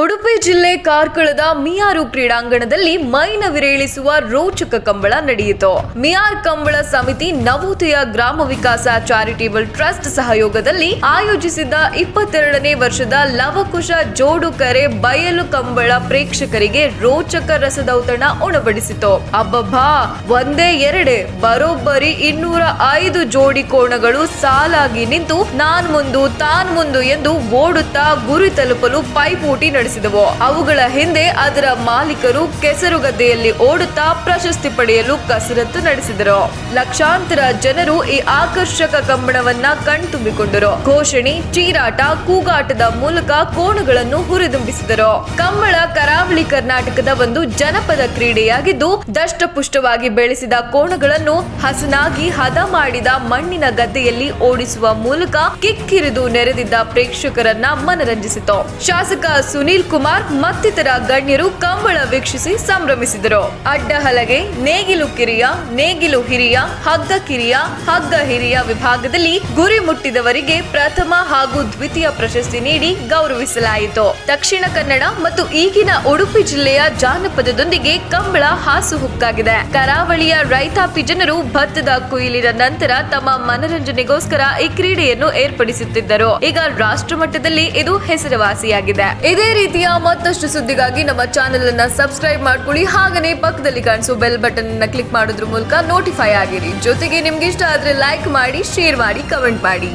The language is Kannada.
ಉಡುಪಿ ಜಿಲ್ಲೆ ಕಾರ್ಕಳದ ಮಿಯಾರು ಕ್ರೀಡಾಂಗಣದಲ್ಲಿ ಮೈನ ವಿರೇಳಿಸುವ ರೋಚಕ ಕಂಬಳ ನಡೆಯಿತು. ಮಿಯಾರ್ ಕಂಬಳ ಸಮಿತಿ ನವೋದಯ ಗ್ರಾಮ ವಿಕಾಸ ಚಾರಿಟೇಬಲ್ ಟ್ರಸ್ಟ್ ಸಹಯೋಗದಲ್ಲಿ ಆಯೋಜಿಸಿದ್ದ ಇಪ್ಪತ್ತೆರಡನೇ ವರ್ಷದ ಲವಕುಶ ಜೋಡು ಕರೆ ಬಯಲು ಕಂಬಳ ಪ್ರೇಕ್ಷಕರಿಗೆ ರೋಚಕ ರಸದೌತಣ ಉಣಬಡಿಸಿತು. ಅಬ್ಬಬ್ಬಾ! ಒಂದೇ ಎರಡೆ, ಬರೋಬ್ಬರಿ ಇನ್ನೂರ ಐದು ಜೋಡಿ ಕೋಣಗಳು ಸಾಲಾಗಿ ನಿಂತು ನಾನ್ ಮುಂದು ತಾನ್ ಮುಂದು ಎಂದು ಓಡುತ್ತಾ ಗುರಿ ತಲುಪಲು ಪೈಪೋಟಿ ನಡೆಸಿದವು ಅವುಗಳ ಹಿಂದೆ ಅದರ ಮಾಲೀಕರು ಕೆಸರುಗದ್ದೆಯಲ್ಲಿ ಓಡುತ್ತಾ ಪ್ರಶಸ್ತಿ ಪಡೆಯಲು ಕಸರತ್ತು ನಡೆಸಿದರು. ಲಕ್ಷಾಂತರ ಜನರು ಈ ಆಕರ್ಷಕ ಕಂಬಣವನ್ನ ಕಣ್ತುಂಬಿಕೊಂಡರು. ಘೋಷಣೆ, ಚೀರಾಟ, ಕೂಗಾಟದ ಮೂಲಕ ಕೋಣಗಳನ್ನು ಹುರಿದುಂಬಿಸಿದರು. ಕಂಬಳ ಕರಾವಳಿ ಕರ್ನಾಟಕದ ಒಂದು ಜನಪದ ಕ್ರೀಡೆಯಾಗಿದ್ದು, ದಷ್ಟಪುಷ್ಟವಾಗಿ ಬೆಳೆಸಿದ ಕೋಣಗಳನ್ನು ಹಸನಾಗಿ ಹದ ಮಾಡಿದ ಮಣ್ಣಿನ ಗದ್ದೆಯಲ್ಲಿ ಓಡಿಸುವ ಮೂಲಕ ಕಿಕ್ಕಿರಿದು ನೆರೆದಿದ್ದ ಪ್ರೇಕ್ಷಕರನ್ನ ಮನರಂಜಿಸಿತು. ಶಾಸಕ ಸುನೀಲ್ ಕುಮಾರ್ ಮತ್ತಿತರ ಗಣ್ಯರು ಕಂಬಳ ವೀಕ್ಷಿಸಿ ಸಂಭ್ರಮಿಸಿದರು. ಅಡ್ಡ ಹಲಗೆ, ನೇಗಿಲು ಕಿರಿಯ, ನೇಗಿಲು ಹಿರಿಯ, ಹಗ್ಗ ಕಿರಿಯ, ಹಗ್ಗ ಹಿರಿಯ ವಿಭಾಗದಲ್ಲಿ ಗುರಿ ಮುಟ್ಟಿದವರಿಗೆ ಪ್ರಥಮ ಹಾಗೂ ದ್ವಿತೀಯ ಪ್ರಶಸ್ತಿ ನೀಡಿ ಗೌರವಿಸಲಾಯಿತು. ದಕ್ಷಿಣ ಕನ್ನಡ ಮತ್ತು ಈಗಿನ ಉಡುಪಿ ಜಿಲ್ಲೆಯ ಜಾನಪದದೊಂದಿಗೆ ಕಂಬಳ ಹಾಸುಹೊಕ್ಕಾಗಿದೆ ಕರಾವಳಿಯ ರೈತಾಪಿ ಜನರು ಭತ್ತದ ಕುಯಿಲಿನ ನಂತರ ತಮ್ಮ ಮನರಂಜನೆಗೋಸ್ಕರ ಈ ಕ್ರೀಡೆಯನ್ನು ಏರ್ಪಡಿಸುತ್ತಿದ್ದರು. ಈಗ ರಾಷ್ಟ್ರ ಮಟ್ಟದಲ್ಲಿ ಇದು ಹೆಸರುವಾಸಿಯಾಗಿದೆ. ಇದೇ ರೀತಿಯ ಮತ್ತಷ್ಟು ಸುದ್ದಿಗಾಗಿ ನಮ್ಮ ಚಾನೆಲ್ ಅನ್ನ ಸಬ್ಸ್ಕ್ರೈಬ್ ಮಾಡ್ಕೊಳ್ಳಿ. ಹಾಗನೇ ಪಕ್ಕದಲ್ಲಿ ಕಾಣಿಸೋ ಬೆಲ್ ಬಟನ್ ಅನ್ನ ಕ್ಲಿಕ್ ಮಾಡೋದ್ರ ಮೂಲಕ ನೋಟಿಫೈ ಆಗಿರಿ. ಜೊತೆಗೆ ನಿಮ್ಗೆ ಇಷ್ಟ ಆದ್ರೆ ಲೈಕ್ ಮಾಡಿ ಶೇರ್ ಮಾಡಿ ಕಮೆಂಟ್ ಮಾಡಿ.